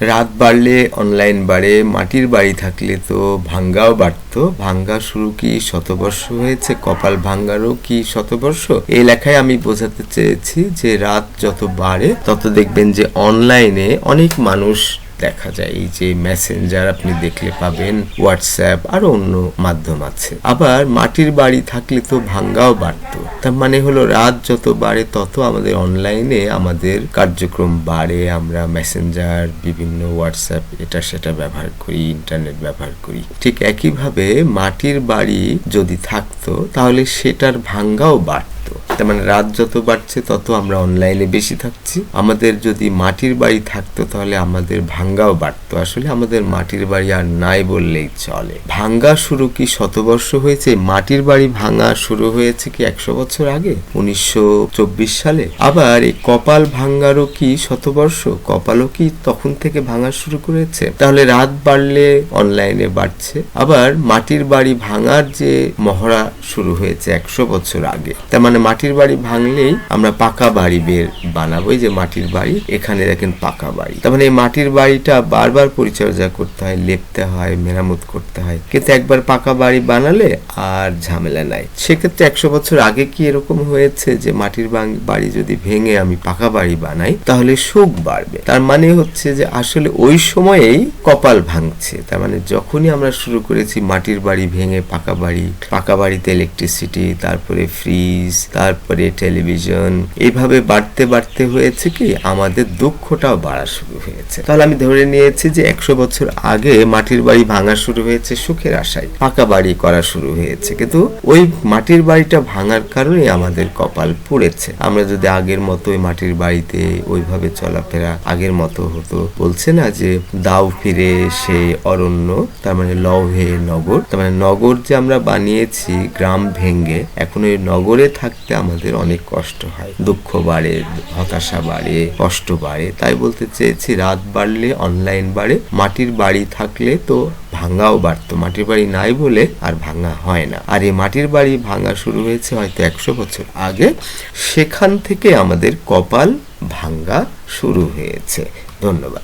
রাত বাড়লে অনলাইন বাড়ে, মাটির বাড়ি থাকলে তো ভাঙ্গাও বাড়তো। ভাঙ্গা শুরু কি শতবর্ষ হয়েছে? কপাল ভাঙ্গারও কি শতবর্ষ? এই লেখায় আমি বোঝাতে চেয়েছি যে রাত যত বাড়ে, তত দেখবেন যে অনলাইনে অনেক মানুষ দেখা যায়। এই যে মেসেঞ্জার আপনি দেখলে পাবেন হোয়াটসঅ্যাপ আরও অন্য মাধ্যম আছে। আবার মাটির বাড়ি থাকলে তো ভাঙ্গাও বাড়তো। তার মানে হলো রাত যত বাড়ে তত আমাদের অনলাইনে আমাদের কার্যক্রম বাড়ে। আমরা মেসেঞ্জার বিভিন্ন হোয়াটসঅ্যাপ এটা সেটা ব্যবহার করি ইন্টারনেট ব্যবহার করি। ঠিক একইভাবে মাটির বাড়ি যদি থাকতো, তাহলে সেটার ভাঙ্গাও বাড়তো। তার মানে রাত যত বাড়ছে, তত আমরা অনলাইনে বেশি থাকছি। আমাদের যদি মাটির বাড়ি থাকতো, তাহলে আমাদের ভাঙ্গাও বাড়তো। আসলে আমাদের মাটির বাড়ি আর নাই বললেই চলে। ভাঙ্গা শুরু কি শতবর্ষ হয়েছে? মাটির বাড়ি ভাঙা শুরু হয়েছে কি একশো বছর আগে? উনিশশো চব্বিশ সালে। আবার এই কপাল ভাঙ্গারও কি শতবর্ষ? কপালও কি তখন থেকে ভাঙা শুরু করেছে? তাহলে রাত বাড়লে অনলাইনে বাড়ছে। আবার মাটির বাড়ি ভাঙার যে মহড়া শুরু হয়েছে একশো বছর আগে। তার মানে মাটির বাড়ি ভাঙলেই আমরা পাকা বাড়ি বের বানাবো। যে মাটির বাড়ি, এখানে দেখেন পাকা বাড়ি। তার মানে এই মাটির বাড়িটা বারবার পরিচর্যা করতে হয়, লেপতে হয়, মেরামত করতে হয়। কিন্তু একবার পাকা বাড়ি বানালে আর ঝামেলা নাই। সেক্ষেত্রে একশো বছর আগে কি এরকম হয়েছে যে মাটির বাড়ি যদি ভেঙে আমি পাকা বাড়ি বানাই, তাহলে সুখ বাড়বে। তার মানে হচ্ছে যে আসলে ওই সময়েই কপাল ভাঙছে। তার মানে যখনই আমরা শুরু করেছি মাটির বাড়ি ভেঙে পাকা বাড়ি, পাকা বাড়িতে ইলেকট্রিসিটি তারপরে ফ্রিজ তারপরে টেলিভিশন। এইভাবে বাড়তে বাড়তে হয়েছে কি, আমাদের দুঃখটাও বাড়া শুরু হয়েছে। তাহলে আমি ধরে নিয়েছি যে একশো বছর আগে মাটির বাড়ি ভাঙা শুরু হয়েছে সুখের আশায়। পাকা বাড়ি করা শুরু হয়েছে। কিন্তু ওই মাটির বাড়িটা ভাঙার কারণে আমাদের কপাল পুড়েছে। আমরা যদি আগের মতো ওই মাটির বাড়িতে ওইভাবে চলাফেরা আগের মতো হতো, বলছে না যে দাও ফিরে সে অরণ্য, তার মানে লহে নগর। তার মানে নগর যে আমরা বানিয়েছি, গ্রাম ভেঙ্গে এখন ওই নগরে থাকতে আমাদের অনেক কষ্ট হয়। দুঃখ বাড়ে, হতাশা বাড়ে, কষ্ট বাড়ে। তাই বলতে চেয়েছি, রাত বাড়লে অনলাইন বাড়ে, মাটির বাড়ি থাকলে তো ভাঙাও বাড়তো। মাটির বাড়ি নাই বলে আর ভাঙা হয় না। আর এই মাটির বাড়ি ভাঙা শুরু হয়েছে হয়তো একশো বছর আগে। সেখান থেকে আমাদের কপাল ভাঙ্গা শুরু হয়েছে। ধন্যবাদ।